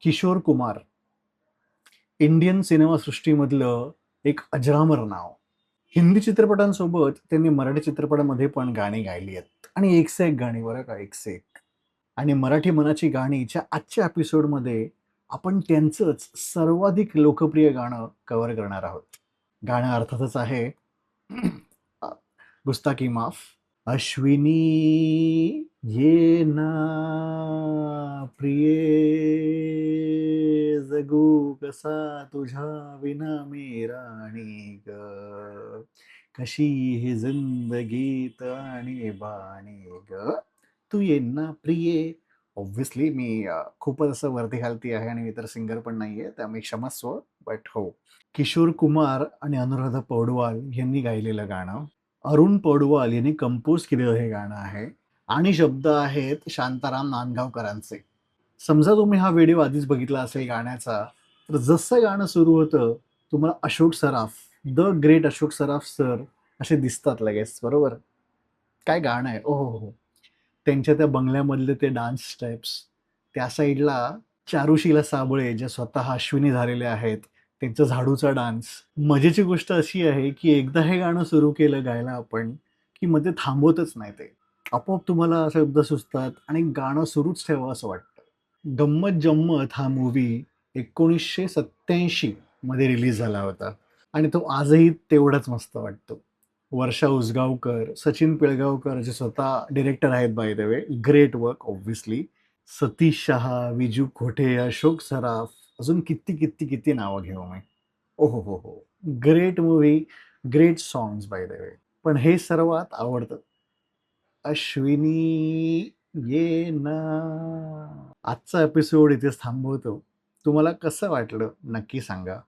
Kishore Kumar Indian सिनेमासृष्टीमधलं एक अजरामर नाव. हिंदी चित्रपटांसोबत त्यांनी मराठी चित्रपटामध्ये पण गाणी गायली आहेत. आणि एकसे एक गाणी बरं का एकसे एक. आणि मराठी मनाची गाणीच्या आजच्या एपिसोडमध्ये आपण त्यांचंच सर्वाधिक लोकप्रिय गाणं कव्हर करणार आहोत. गाणं अर्थातच आहे गुस्ताकी माफ. अश्विनी ये ना प्रिये. जगू कसा तुझ्या विना मी राणी ग कशी ही जिंदगीत आणि बाणी ग. तू ये ना प्रिये. ऑब्व्हियसली मी खूपच असं वरती खालती आहे आणि मी तर सिंगर पण नाहीये त्यामुळे क्षमस्व बट हो. किशोर कुमार आणि अनुराधा पौडवाल यांनी गायलेलं गाणं. अरुण पौडवाल यांनी कंपोज केलेलं हे गाणं आहे. आणि शब्द आहेत शांताराम नांदगावकरांचे. समजा तुम्ही हा व्हिडिओ आधीच बघितला असेल गाण्याचा तर जसं गाणं सुरू होतं तुम्हाला Ashok Saraf the great Ashok Saraf sir असे दिसतात लगेच बरोबर? काय गाणं आहे? ओ हो हो. त्यांच्या त्या बंगल्यामधले ते डान्स स्टेप्स त्या साईडला चारुशीला साबळे ज्या स्वतः अश्विनी झालेले आहेत त्यांचा झाडूचा डान्स मजेची गोष्ट अशी आहे की एकदा हे गाणं सुरू केलं गायला आपण की मध्ये थांबवतच नाही ते. आपोआप तुम्हाला शब्द सुचतात आणि गाणं सुरूच ठेवावं असं वाटतं. गंमत जम्मत हा मूवी एकोणीसशे सत्याऐंशी मध्ये रिलीज झाला होता. आणि तो आजही तेवढाच मस्त वाटतो. वर्षा उसगावकर सचिन पिळगावकर जे स्वतः डिरेक्टर आहेत by the way great work obviously Satish Shah Viju Khote Ashok Saraf अजून किती किती किती नावं घेऊ मी ओ हो हो हो. Great movie great songs by the way पण हे सर्वात आवडतं. अश्विनी ये ना. आजचा एपिसोड इथेच थांबवतो. तुम्हाला कसं वाटलं नक्की सांगा.